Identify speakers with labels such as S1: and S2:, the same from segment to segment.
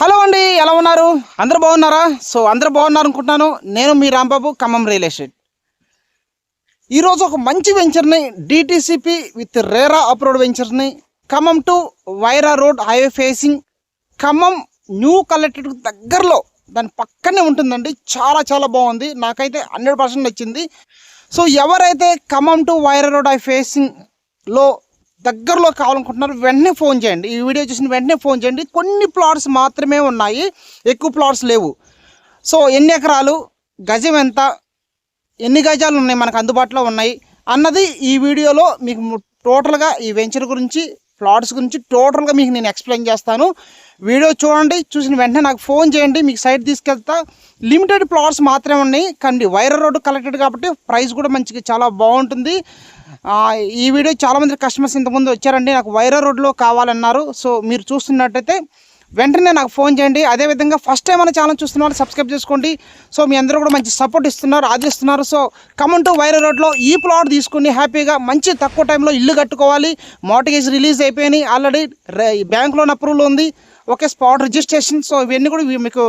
S1: Hello అండి ఎలా ఉన్నారు? అందరూ బాగున్నారా? సో అందరూ బాగున్నారు అనుకుంటున్నాను నేను మీ రాంబాబు ఖమ్మం రియల్ ఎస్టేట్. ఈరోజు ఒక మంచి వెంచర్ని DTCP with RERA approved వెంచర్ని Khammam to Wyra road highway facing Khammam new collectorate దగ్గరలో దాని పక్కనే ఉంటుందండి. చాలా చాలా బాగుంది. నాకైతే హండ్రెడ్ పర్సెంట్ నచ్చింది. సో ఎవరైతే Khammam to Wyra road high ఫేసింగ్లో దగ్గరలో కావాలనుకుంటున్నారు వెంటనే ఫోన్ చేయండి. ఈ వీడియో చూసిన వెంటనే ఫోన్ చేయండి. కొన్ని ప్లాట్స్ మాత్రమే ఉన్నాయి. ఎక్కువ ప్లాట్స్ లేవు. సో ఎన్ని ఎకరాలు గజం ఎంత ఎన్ని గజాలు ఉన్నాయి మనకు అందుబాటులో ఉన్నాయి అన్నది ఈ వీడియోలో మీకు టోటల్గా ఈ వెంచర్ గురించి ప్లాట్స్ గురించి టోటల్గా మీకు నేను ఎక్స్ప్లెయిన్ చేస్తాను. వీడియో చూడండి చూసిన వెంటనే నాకు ఫోన్ చేయండి మీకు సైట్ తీసుకెళ్తా. లిమిటెడ్ ప్లాట్స్ మాత్రమే ఉన్నాయి. కానీ వైర రోడ్డు కలెక్టెడ్ కాబట్టి ప్రైస్ కూడా మంచిగా చాలా బాగుంటుంది. ఈ వీడియో చాలామంది కస్టమర్స్ ఇంతకుముందు వచ్చారండి. నాకు వైరా రోడ్లో కావాలన్నారు. సో మీరు చూస్తున్నట్టయితే వెంటనే నాకు ఫోన్ చేయండి. అదేవిధంగా ఫస్ట్ టైం మన ఛానల్ చూస్తున్నారు సబ్స్క్రైబ్ చేసుకోండి. సో మీ అందరూ కూడా మంచి సపోర్ట్ ఇస్తున్నారు ఆదరిస్తున్నారు. సో కమన్ టు వైరా రోడ్లో ఈ ప్లాట్ తీసుకుని హ్యాపీగా మంచి తక్కువ టైంలో ఇల్లు కట్టుకోవాలి. మార్టిగేజ్ రిలీజ్ అయిపోయినాయి. ఆల్రెడీ బ్యాంక్ లోన్ అప్రూవల్ ఉంది. Okay spot registration. సో ఇవన్నీ కూడా మీకు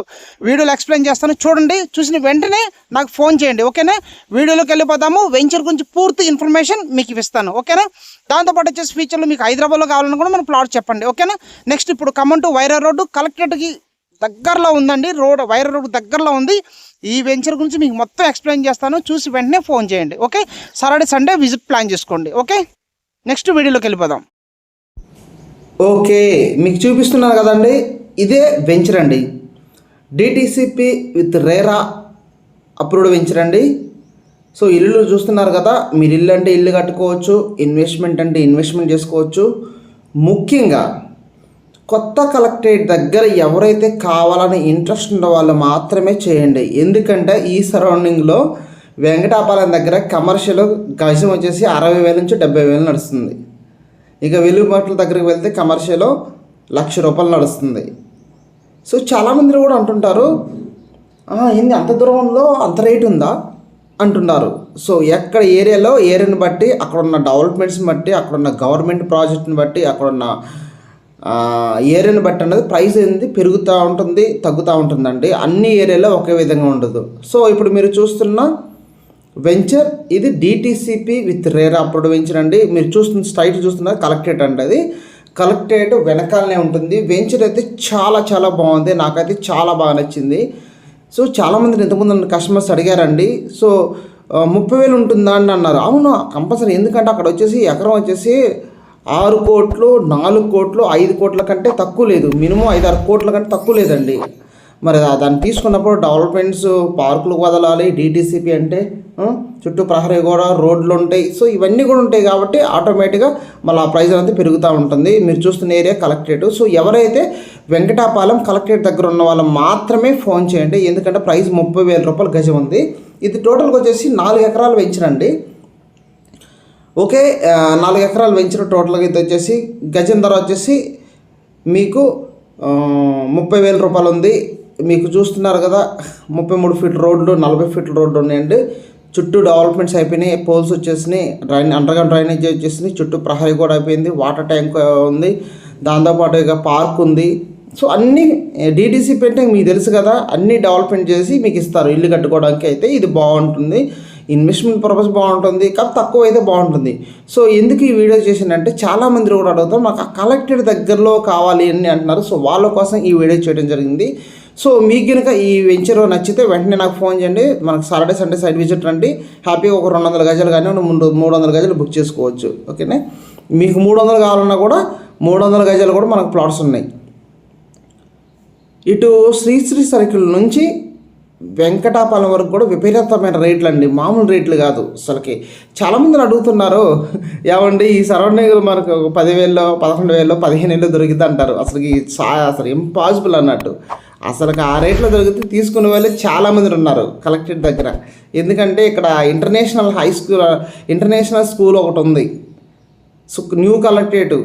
S1: వీడియోలో ఎక్స్ప్లెయిన్ చేస్తాను. చూడండి చూసిన వెంటనే నాకు ఫోన్ చేయండి ఓకేనా? వీడియోలోకి వెళ్ళిపోదాము. వెంచర్ గురించి పూర్తి ఇన్ఫర్మేషన్ మీకు ఇస్తాను ఓకేనా? దాంతోపాటు వచ్చేసి ఫ్యూచర్లో మీకు హైదరాబాద్లో కావాలని కూడా మనం ప్లాట్ చెప్పండి ఓకేనా? నెక్స్ట్ ఇప్పుడు ఖమ్మం టు వైరా రోడ్డు కలెక్టరేట్కి దగ్గరలో ఉందండి రోడ్ వైర రోడ్ దగ్గరలో ఉంది. ఈ వెంచర్ గురించి మీకు మొత్తం ఎక్స్ప్లెయిన్ చేస్తాను. చూసి వెంటనే ఫోన్ చేయండి okay? Saturday Sunday visit plan చేసుకోండి ఓకే? నెక్స్ట్ వీడియోలోకి వెళ్ళిపోదాం.
S2: ఓకే మీకు చూపిస్తున్నాను కదండి. ఇదే వెంచర్ అండి. DTCP with RERA approved venture అండి. సో ఇల్లు చూస్తున్నారు కదా మీరు ఇల్లు అంటే ఇల్లు కట్టుకోవచ్చు ఇన్వెస్ట్మెంట్ అంటే ఇన్వెస్ట్మెంట్ చేసుకోవచ్చు. ముఖ్యంగా కొత్త కలెక్టరేట్ దగ్గర ఎవరైతే కావాలని ఇంట్రెస్ట్ ఉన్న వాళ్ళు మాత్రమే చేయండి. ఎందుకంటే ఈ సరౌండింగ్లో వెంకటాపాలెం దగ్గర కమర్షియల్ గజం వచ్చేసి అరవై వేల నుంచి డెబ్బై వేలు నడుస్తుంది. ఇక వెలుగుబాట్ల దగ్గరికి వెళ్తే కమర్షియల్ లక్ష రూపాయలు నడుస్తుంది. సో చాలామంది కూడా అంటుంటారు ఏంది అంత దూరంలో అంత రేట్ ఉందా? అంటున్నారు సో ఎక్కడ ఏరియాలో ఏరియాని బట్టి అక్కడ ఉన్న డెవలప్మెంట్స్ని బట్టి అక్కడ ఉన్న గవర్నమెంట్ ప్రాజెక్ట్ని బట్టి అక్కడ ఉన్న ఏరియాని బట్టి అనేది ప్రైస్ ఏంది పెరుగుతూ ఉంటుంది తగ్గుతూ ఉంటుందండి. అన్ని ఏరియాలో ఒకే విధంగా ఉండదు. సో ఇప్పుడు మీరు చూస్తున్న వెంచర్ ఇది DTCP with RERA approved venture అండి. మీరు చూస్తున్న స్ట్రైట్ చూస్తున్నారు కలెక్టరేట్ అండి అది. కలెక్టరేట్ వెనకాలనే ఉంటుంది. వెంచర్ అయితే చాలా చాలా బాగుంది. నాకైతే చాలా బాగా నచ్చింది. సో చాలామంది ఇంతకుముందు నన్ను కస్టమర్స్ అడిగారండి. సో ముప్పై వేలు ఉంటుందా అని అన్నారు. అవును కంపల్సరీ. ఎందుకంటే అక్కడ వచ్చేసి ఎకరం వచ్చేసి ఆరు కోట్లు నాలుగు కోట్లు ఐదు కోట్ల కంటే తక్కువ లేదు. మినిమం ఐదు ఆరు కోట్ల కంటే తక్కువ లేదండి. మరి దాన్ని తీసుకున్నప్పుడు డెవలప్మెంట్స్ పార్కులు వదలాలి డీటీసీపీ అంటే చుట్టూ ప్రహరీ గోడ రోడ్లు ఉంటాయి. సో ఇవన్నీ కూడా ఉంటాయి కాబట్టి ఆటోమేటిక్గా మళ్ళీ ఆ ప్రైజ్ అనేది పెరుగుతూ ఉంటుంది. మీరు చూస్తున్న ఏరియా కలెక్టరేట్ సో ఎవరైతే వెంకటాపాలెం కలెక్టరేట్ దగ్గర ఉన్న వాళ్ళు మాత్రమే ఫోన్ చేయండి. ఎందుకంటే ప్రైస్ ముప్పై వేల రూపాయలు గజం ఉంది. ఇది టోటల్గా వచ్చేసి నాలుగు ఎకరాలు పెంచరండి ఓకే నాలుగు ఎకరాలు పెంచిన టోటల్గా ఇది వచ్చేసి గజం ధర వచ్చేసి మీకు ముప్పై వేల రూపాయలు ఉంది. మీకు చూస్తున్నారు కదా ముప్పై మూడు ఫీట్ రోడ్లు నలభై ఫీట్ల రోడ్లు ఉన్నాయండి. చుట్టూ డెవలప్మెంట్స్ అయిపోయినాయి పోల్స్ వచ్చేసినాయి డ్రైన్ అండర్గ్రౌండ్ డ్రైనేజ్ వచ్చేసింది చుట్టూ ప్రహరీ కూడా అయిపోయింది వాటర్ ట్యాంక్ ఉంది దాంతోపాటు ఇక పార్క్ ఉంది. సో అన్నీ డీటీసీ పెయింటింగ్ మీకు తెలుసు కదా అన్నీ డెవలప్మెంట్ చేసి మీకు ఇస్తారు ఇల్లు కట్టుకోవడానికి అయితే ఇది బాగుంటుంది. ఇన్వెస్ట్మెంట్ పర్పస్ బాగుంటుంది కాదు తక్కువ అయితే బాగుంటుంది. సో ఎందుకు ఈ వీడియో చేసిందంటే చాలామంది కూడా అడుగుతారు మాకు ఆ కలెక్టెడ్ దగ్గరలో కావాలి అని అంటున్నారు. సో వాళ్ళ కోసం ఈ వీడియో చేయడం జరిగింది. సో మీకు కనుక ఈ వెంచర్ నచ్చితే వెంటనే నాకు ఫోన్ చేయండి. మనకు సాటర్డే సండే సైడ్ విజిట్ రండి. హ్యాపీగా ఒక రెండు వందల గజాలు కానీ మూడు మూడు వందల గజాలు బుక్ చేసుకోవచ్చు. ఓకేనా? మీకు మూడు వందలు కావాలన్నా కూడా మూడు వందల గజాలు కూడా మనకు ప్లాట్స్ ఉన్నాయి. ఇటు శ్రీశ్రీ సర్కిల్ నుంచి వెంకటాపాలెం వరకు కూడా విపరీతమైన రేట్లు అండి. మామూలు రేట్లు కాదు అసలుకి. చాలామంది అడుగుతున్నారు ఏమండి ఈ సరౌండింగ్ మనకు ఒక పదివేల్లో పదకొండు వేల్లో పదిహేను వేలు దొరికింది అంటారు అసలుకి సా- అసలు ఇంపాసిబుల్ అన్నట్టు. అసలు ఆ రేట్లో దొరికితే తీసుకునే వాళ్ళు చాలామంది ఉన్నారు కలెక్టరేట్ దగ్గర. ఎందుకంటే ఇక్కడ international high school international school ఒకటి ఉంది. So new collectorate.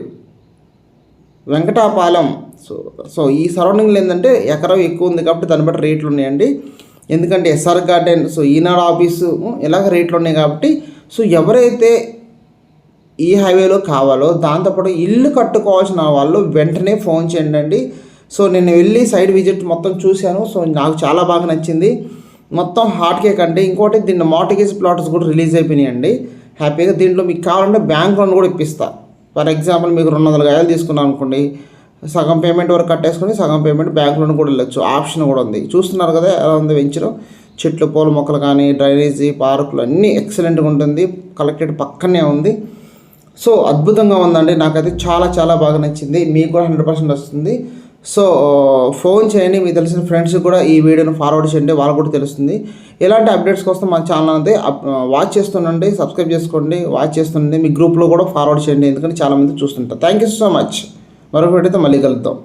S2: Venkatapalem. So so ఈ సరౌండింగ్లో ఏంటంటే ఎకరం ఎక్కువ ఉంది కాబట్టి దాన్ని బట్టి రేట్లు ఉన్నాయండి. ఎందుకంటే SR garden so Eenadu office ఇలాగ రేట్లు ఉన్నాయి కాబట్టి. సో ఎవరైతే ఈ హైవేలో కావాలో దాంతోపాటు ఇల్లు కట్టుకోవాల్సిన వాళ్ళు వెంటనే ఫోన్ చేయండి అండి సో నేను వెళ్ళి సైడ్ విజిట్ మొత్తం చూశాను. సో నాకు చాలా బాగా నచ్చింది. మొత్తం హాట్ కేక్ అంటే ఇంకోటి దీంట్లో మార్టిగేజ్ ప్లాట్స్ కూడా రిలీజ్ అయిపోయినాయండి. హ్యాపీగా దీంట్లో మీకు కావాలంటే బ్యాంక్ లోన్ కూడా ఇప్పిస్తా. ఫర్ ఎగ్జాంపుల్ మీకు రెండు వందల గాయాలు తీసుకున్నాను అనుకోండి. సగం పేమెంట్ వరకు కట్టేసుకొని సగం పేమెంట్ బ్యాంక్ లోన్ కూడా వెళ్ళొచ్చు. ఆప్షన్ కూడా ఉంది. చూస్తున్నారు కదా ఎలా ఉంది వెంచరు. చెట్లు పూల మొక్కలు కానీ డ్రైనేజీ పార్కులు అన్నీ ఎక్సలెంట్గా ఉంటుంది. కలెక్టెడ్ పక్కనే ఉంది. సో అద్భుతంగా ఉందండి. నాకైతే చాలా చాలా బాగా నచ్చింది. మీకు కూడా హండ్రెడ్ పర్సెంట్ వస్తుంది. సో ఫోన్ చేయండి మీకు తెలిసిన ఫ్రెండ్స్కి కూడా ఈ వీడియోని ఫార్వర్డ్ చేయండి వాళ్ళకు కూడా తెలుస్తుంది. ఎలాంటి అప్డేట్స్ కోసం మన ఛానల్ అయితే అప్- వాచ్ చేస్తుండండి సబ్స్క్రైబ్ చేసుకోండి వాచ్ చేస్తుండండి. మీ గ్రూప్లో కూడా ఫార్వర్డ్ చేయండి ఎందుకంటే చాలామంది చూస్తుంటారు. థ్యాంక్ యూ సో మచ్ మరొక వీడియోతో మళ్ళీ కలుద్దాం.